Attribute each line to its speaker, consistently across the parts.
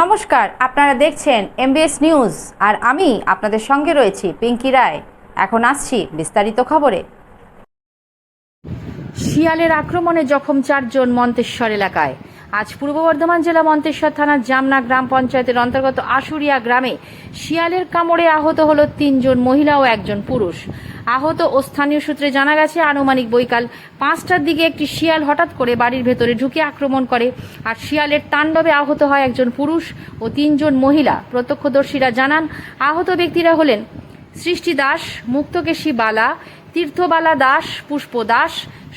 Speaker 1: নমস্কার, আপনারা দেখছেন এমবিএস নিউজ আর আমি আপনাদের সঙ্গে রয়েছি পিঙ্কি রায়। এখন আসছি বিস্তারিত খবরে। শিয়ালের আক্রমণে জখম চারজন মন্তেশ্বর এলাকায়। আজ পূর্ব বর্ধমান জেলা মন্তেশ্বর থানার জামনা গ্রাম পঞ্চায়েতের অন্তর্গত আশুরিয়া গ্রামে শিয়ালের কামড়ে আহত হল তিনজন মহিলা ও একজন পুরুষ। আহত ও স্থানীয় সূত্রে জানা গেছে, আনুমানিক বৈকাল পাঁচটার দিকে একটি শিয়াল হঠাৎ করে বাড়ির ভেতরে ঢুকে আক্রমণ করে। আর শিয়ালের তাণ্ডবে আহত হয় একজন পুরুষ ও তিনজন মহিলা। প্রত্যক্ষদর্শীরা জানান, আহত ব্যক্তিরা হলেন সৃষ্টি দাস, মুক্তকেশী বালা, তীর্থবালা দাস, পুষ্প দাস,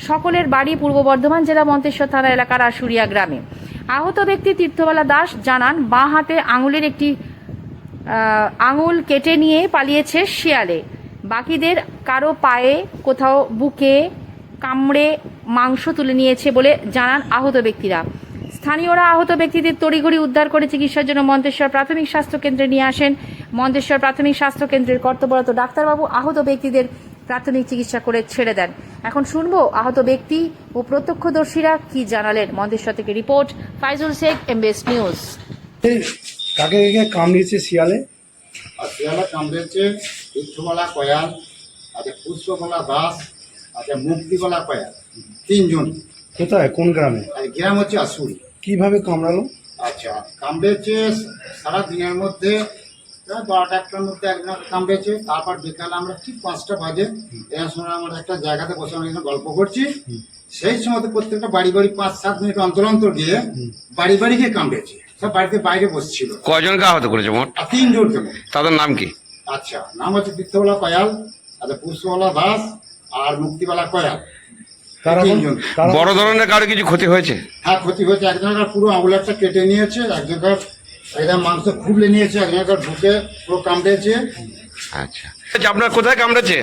Speaker 1: সকলের বাড়ি পূর্ব বর্ধমান জেলা মন্তেশ্বর থানা এলাকার আশুরিয়া গ্রামে। আহত ব্যক্তি তীর্থবালা দাস জানান, বাঁ হাতে আঙুলের একটি আঙুল কেটে নিয়ে পালিয়েছে শিয়ালে। বাকিদের কারও পায়ে কোথাও বুকে কামড়ে মাংস তুলে নিয়েছে বলে জানান আহত ব্যক্তিরা। স্থানীয়রা আহত ব্যক্তিদের তড়িঘড়ি উদ্ধার করে চিকিৎসার জন্য মন্তেশ্বর প্রাথমিক স্বাস্থ্য কেন্দ্রে নিয়ে আসেন। মন্তেশ্বর প্রাথমিক স্বাস্থ্য কেন্দ্রের কর্তব্যরত ডাক্তারবাবু আহত ব্যক্তিদের প্রাথমিক চিকিৎসা করে ছেড়ে দেন। এখন শুনব আহত ব্যক্তি ও প্রত্যক্ষদর্শীরা কি জানালেন। মন্তেশ্বর থেকে report Faizul Sheikh MBS news.
Speaker 2: কাকে কামড়িয়েছে শিয়ালে?
Speaker 3: আর শিয়ালা কামড়েছে তীর্থমালা কয়াল আছে পুষ্পকলা দাস আছে মুক্তিকলা কয়াল তিনজন।
Speaker 2: কোথায়? কোন গ্রামে?
Speaker 3: আর গ্রাম হচ্ছে আসুরি
Speaker 2: কীভাবে কামড়ালো?
Speaker 3: আচ্ছা কামড়েছে সারা দিনের মধ্যে বারোটা একটার মধ্যে একজন কামড়েছে। তারপর বিকালে আমরা ঠিক পাঁচটা বাজে এর সময় আমরা একটা জায়গাতে বসে আমরা এখানে গল্প করছি। সেই সময় প্রত্যেকটা বাড়ি বাড়ি পাঁচ সাত মিনিট অন্তর অন্তর গিয়ে বাড়ি বাড়ি গিয়ে কামড়েছে। সব বাড়িতে বাইরে বসছিল।
Speaker 4: কজনকে আহত করেছে মোট?
Speaker 3: তিনজন
Speaker 4: তাদের নাম কি?
Speaker 3: আচ্ছা নাম হচ্ছে তীর্থবালা কয়াল আচ্ছা পুষ্পবালা দাস আর মুক্তিবালা কয়াল।
Speaker 4: বড় ধরনের কারও কিছু ক্ষতি হয়েছে?
Speaker 3: হ্যাঁ ক্ষতি হয়েছে। একজনের পুরো আঙুলারটা কেটে নিয়েছে একজনের একদম মাংস খুবলে নিয়েছে একজনের ঢুকে পুরো কামড়েছে।
Speaker 4: আচ্ছা। আচ্ছা, আপনার কোথায় কামড়েছে?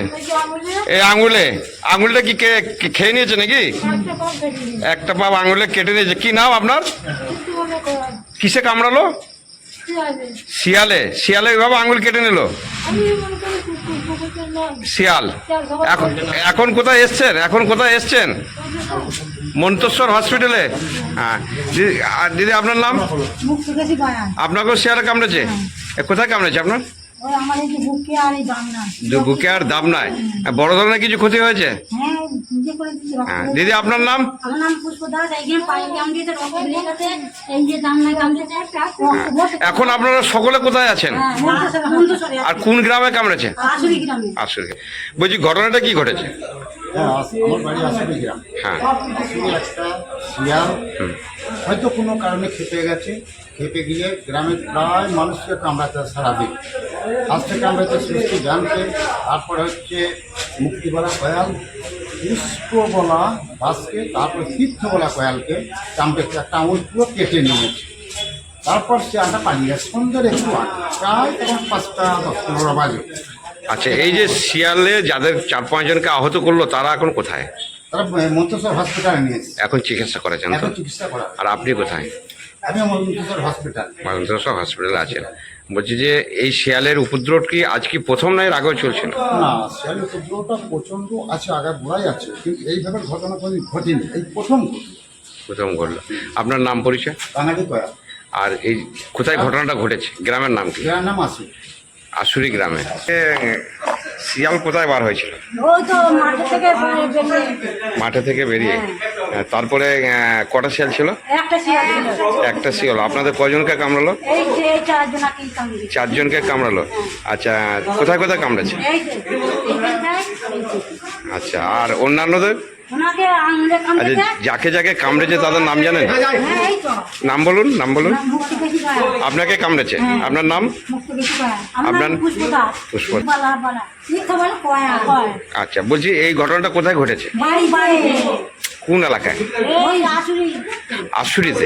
Speaker 4: এই আঙুলে। আঙুলটা কি খেয়ে নিয়েছে নাকি? একটা পাপ আঙুলে কেটে নিয়েছে। কি নাম আপনার? কিসে কামড়ালো? শিয়ালে। শিয়ালে এভাবে আঙুল কেটে নিল? শিয়াল। এখন এখন কোথায় এসছেন? এখন কোথায় এসছেন? মন্তেশ্বর হসপিটালে? হ্যাঁ। দিদি আপনার নাম? আপনাকেও শিয়াল কামড়েছে? এ, কোথায় কামড়েছে আপনার?
Speaker 5: বুকে আর দাম না
Speaker 4: বুকে আর দাম নাই। বড় ধরনের কিছু ক্ষতি হয়েছে? দিদি আপনার নাম?
Speaker 5: আমার নাম পুষ্প দাস এইখানে পায়ে কামড়িয়েছে রক্ত বেরিয়ে গেছে এই যে দাম নাই রক্ত
Speaker 4: এখন আপনারা সকলে কোথায় আছেন?
Speaker 5: হ্যাঁ
Speaker 4: আর কোন গ্রামে কামড়েছে?
Speaker 5: আসুরি গ্রামে।
Speaker 4: আসলে বলছি ঘটনাটা কি ঘটেছে?
Speaker 3: হ্যাঁ আস- আমার বাড়ি আসুরি গ্রাম।
Speaker 4: হ্যাঁ।
Speaker 3: হয়তো কোনো কারণে খেপে গেছে। খেপে গিয়ে গ্রামের প্রায় মানুষকে কামড়াতে সারাদিন। ফার্স্টে কামড়াতে সৃষ্টি জানতে তারপরে হচ্ছে মুক্তিবলা কয়াল পুষ্পবলা বাসকে তারপরে তীর্থবলা কয়ালকে কামড়েছে একটা পুরো কেটে নিয়েছে। তারপর সে আটা পালিয়ে সন্ধ্যের একটু প্রায় তখন পাঁচটা দশ পনেরো বাজে।
Speaker 4: আচ্ছা এই যে শিয়ালে যাদের চার পাঁচজনকে আহত করল তারা এখন কোথায়?
Speaker 3: তারা মন্তেশ্বর হসপিটালে নিয়েছে
Speaker 4: এখন চিকিৎসা করেছেন
Speaker 3: চিকিৎসা করা
Speaker 4: আর আপনি কোথায়?
Speaker 3: আমি হসপিটাল
Speaker 4: হসপিটালে আছেন বলছি যে এই শিয়ালের উপদ্রব কি আজ কি প্রথম না এর আগেও চলছিল
Speaker 3: না? শিয়ালের উপদ্রবটা প্রচণ্ড আছে আগা গোড়াই আছে কিন্তু এইভাবে ঘটনা কোনো ঘটেনি। এই প্রথম
Speaker 4: প্রথম ঘটলো আপনার নাম পরিচয়?
Speaker 3: বাঙালি কয়া।
Speaker 4: আর এই কোথায় ঘটনাটা ঘটেছে? গ্রামের নাম কি?
Speaker 3: এর নাম আসি
Speaker 4: আশুরি গ্রামে। শিয়াল কোথায় বার হয়েছিল?
Speaker 5: মাঠে থেকে বেরিয়ে
Speaker 4: বেরিয়ে? হ্যাঁ, তারপরে কটা শিয়াল ছিল?
Speaker 5: একটা শিয়াল
Speaker 4: আপনাদের কজনকে কামড়ালো?
Speaker 5: চারজনাকে
Speaker 4: কামড়ালো? আচ্ছা কোথায় কোথায়
Speaker 5: যে।
Speaker 4: আচ্ছা আর অন্যান্যদের?
Speaker 5: ওনাকে আঙুলে
Speaker 4: আচ্ছা যাকে যাকে কামড়েছে তাদের নাম জানেন?
Speaker 5: হ্যাঁ এই তো।
Speaker 4: নাম বলুন নাম বলুন। আপনাকে কামড়েছে? আপনার নাম?
Speaker 5: মুক্ত বেশি করা আমার
Speaker 4: আপনার
Speaker 5: নাম পুষ্প দাস
Speaker 4: পুষ্প।
Speaker 5: বলা বলা মিথ্য বলে কয়া
Speaker 4: আচ্ছা বলছি এই ঘটনাটা কোথায় ঘটেছে?
Speaker 5: বাড়ি বাড়ি।
Speaker 4: কোন এলাকায়? আশুরিতে।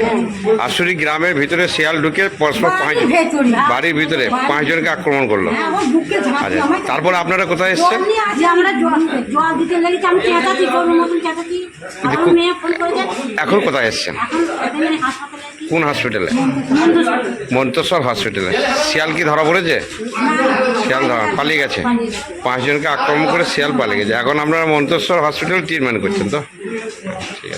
Speaker 4: আশুরি গ্রামের ভিতরে শিয়াল ঢুকে পরস্পর পাঁচজন
Speaker 5: বাড়ির ভিতরে।
Speaker 4: পাঁচজনকে আক্রমণ করল।
Speaker 5: হ্যাঁ,
Speaker 4: আচ্ছা তারপরে আপনারা কোথায় এসছেন? এখন কোথায় এসছেন? কোন হসপিটালে
Speaker 5: মন্তেশ্বর।
Speaker 4: হসপিটালে শিয়াল কি ধরা পড়েছে? শিয়াল ধরা,
Speaker 5: পালিয়ে গেছে।
Speaker 4: পাঁচজনকে আক্রমণ করে শিয়াল পালিয়ে গেছে। এখন আপনারা মন্তেশ্বর হসপিটাল ট্রিটমেন্ট করছেন তো? ঠিক আছে।